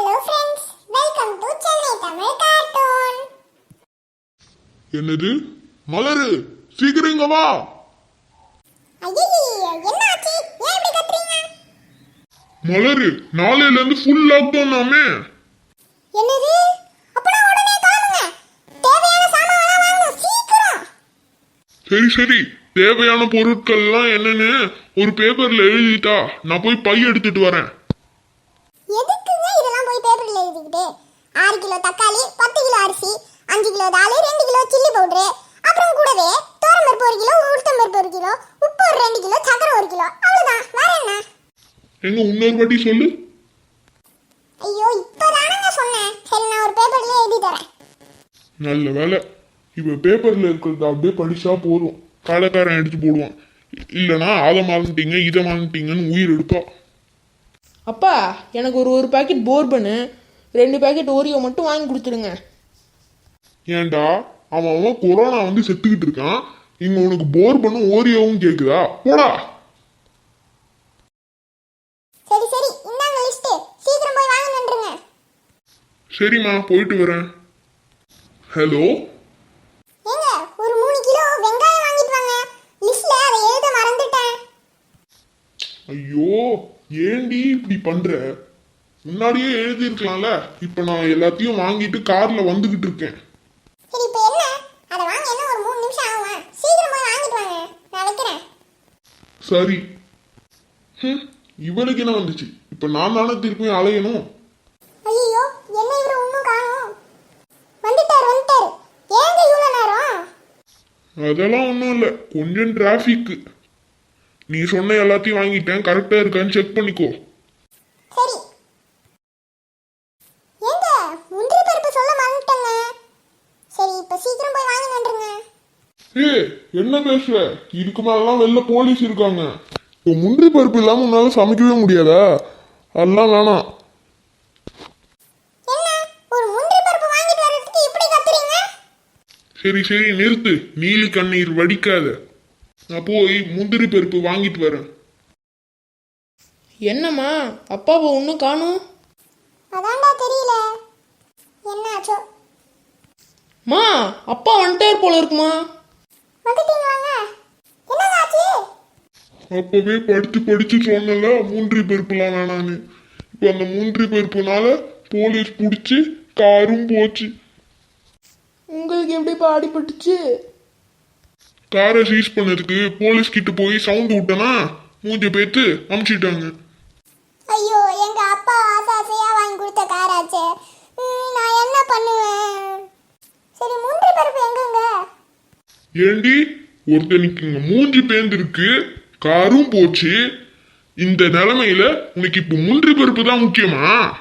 Hello friends welcome to Chennai Tamil cartoon என்னது? மலரு. சீக்கிரம் இங்க வா. ஐயே என்ன ஆச்சு ஏன் இப்படி கத்துறீங்க? மலரு நாளையில இருந்து ஃபுல் லாக்டவுன் ஆமே என்னது? அப்பனா உடனே கிளம்புங்க. தேவையான சாமான்லாம் வாங்கணும். சீக்கிரம். சரி சரி. தேவையான பொருட்கள்லாம் என்னன்னு ஒரு பேப்பர்ல எழுதிட்டா நான் போய் பை எடுத்துட்டு வரேன். எழுதிக்கிட்டு ஆறு கிலோ தக்காளி பத்து கிலோ அரிசி அஞ்சு கிலோ தால் ரெண்டு கிலோ சில்லி பவுடரு. அப்புறம் கூடவே தோரம்பருப்பு ஒரு கிலோ உளுத்தம்பருப்பு ஒரு கிலோ உப்பு ஒரு ரெண்டு கிலோ சக்கரை ஒரு கிலோ. அவ்வளவுதான். வேற என்ன? எங்க இன்னொரு வாட்டி சொல்லு. ஐயோ இப்போதானங்க சொன்னேன். சரி நான் ஒரு பேப்பர்ல எழுதி தரேன். நல்ல வேலை. இப்ப பேப்பர்ல இருக்கிறத அப்படியே படிச்சா போதும். கடைக்காரன் எடுத்து போடுவான். இல்லனா அதை மறந்துட்டீங்க இதை மறந்துட்டீங்கன்னு உயிர் எடுப்பா. அப்பா எனக்கு ஒரு ஒரு பாக்கெட் போர்பனு ரெண்டு பாக்கெட் ஓரியோ மட்டும் வாங்கி கொடுத்துடுங்க. ஏன்டா? அவன் அவன் கொரோனா வந்து செத்துக்கிட்டு இருக்கான். இங்க உனக்கு போர் பண்ணும் ஓரியோவும் கேக்குதா? போடா. சரி சரி. இந்தாங்க லிஸ்ட் சீக்கிரம் போய் வாங்க நின்றுங்க. சரிம்மா போயிட்டு வரேன். ஹலோ ஏங்க ஒரு மூணு கிலோ வெங்காயம் வாங்கிட்டு வாங்க. லிஸ்ட்ல அதை எழுத மறந்துட்டேன். ஐயோ ஏண்டி இப்படி பண்ற? முன்னாடியே எழுதியிருக்கலாம்ல. இப்ப நான் எல்லாத்தையும் வாங்கிட்டு கார்ல வந்துகிட்டு இருக்கேன். சரி இப்போ என்ன? அதை வாங்க என்ன ஒரு மூணு நிமிஷம் ஆகுமா? சீக்கிரம் போய் வாங்கிட்டு வாங்க. நான் வைக்கிறேன் சரி. இவளுக்கு என்ன வந்துச்சு? இப்ப நான் தானே திருப்பியும் அலையணும்? ஐயோ என்ன இவரு இன்னும் காணோம்? வந்துட்டார் வந்துட்டார். ஏங்க நேரம்? அதெல்லாம் ஒன்றும் இல்லை. கொஞ்சம் டிராஃபிக் நீ சொன்ன எல்லாத்தையும் வாங்கிட்டேன். கரெக்டா இருக்கான்னு செக் பண்ணிக்கோ. சரி ஏங்க முந்திரி பருப்பு சொல்ல மறந்துட்டேங்க சரி இப்போ சீக்கிரம் போய் வாங்கி நின்றுங்க ஏ என்ன பேசுற? இதுக்கு மேலாம் வெளில போலீஸ் இருக்காங்க. இப்போ முந்திரி பருப்பு இல்லாம உன்னால சமைக்கவே முடியாதா? அதெல்லாம் வேணாம். என்ன? ஒரு முந்திரி பருப்பு வாங்கிட்டு வர்றதுக்கு இப்படி கத்துறீங்க? சரி சரி நிறுத்து. நீலி கண்ணீர் வடிக்காத. நான் போய் முந்திரி பருப்பு வாங்கிட்டு வரேன். என்னம்மா? அப்பாவை ஒன்றும் காணும்? அதான்டா தெரியல. என்னாச்சோ? மா அப்பா வந்துட்டார் போல இருக்குமா? வந்துட்டீங்க வாங்க. என்னங்க ஆச்சு? அப்பவே படிச்சு படிச்சு சொன்னல மூன்றி பருப்புலாம் வேணான்னு. இப்போ அந்த மூன்றி பருப்புனால போலீஸ் பிடிச்சி காரும் போச்சு. உங்களுக்கு எப்படிப்பா அடிபட்டுச்சு? காரை சீஸ் பண்ணதுக்கு போலீஸ் கிட்ட போய் சவுண்ட் விட்டனா மூஞ்ச பேத்து அமுச்சிட்டாங்க. ஐயோ எங்க அப்பா ஆசை ஆசையா வாங்கி கொடுத்த காராச்சே ம், நான் என்ன பண்ணுவேன் சரி முந்திரி பருப்பு எங்கங்க ஏண்டி? ஒருத்தனுக்கு இங்க மூஞ்சி பேர்ந்திருக்கு காரும் போச்சு. இந்த நிலைமையில உனக்கு இப்போ மூன்று பருப்பு தான் முக்கியமா?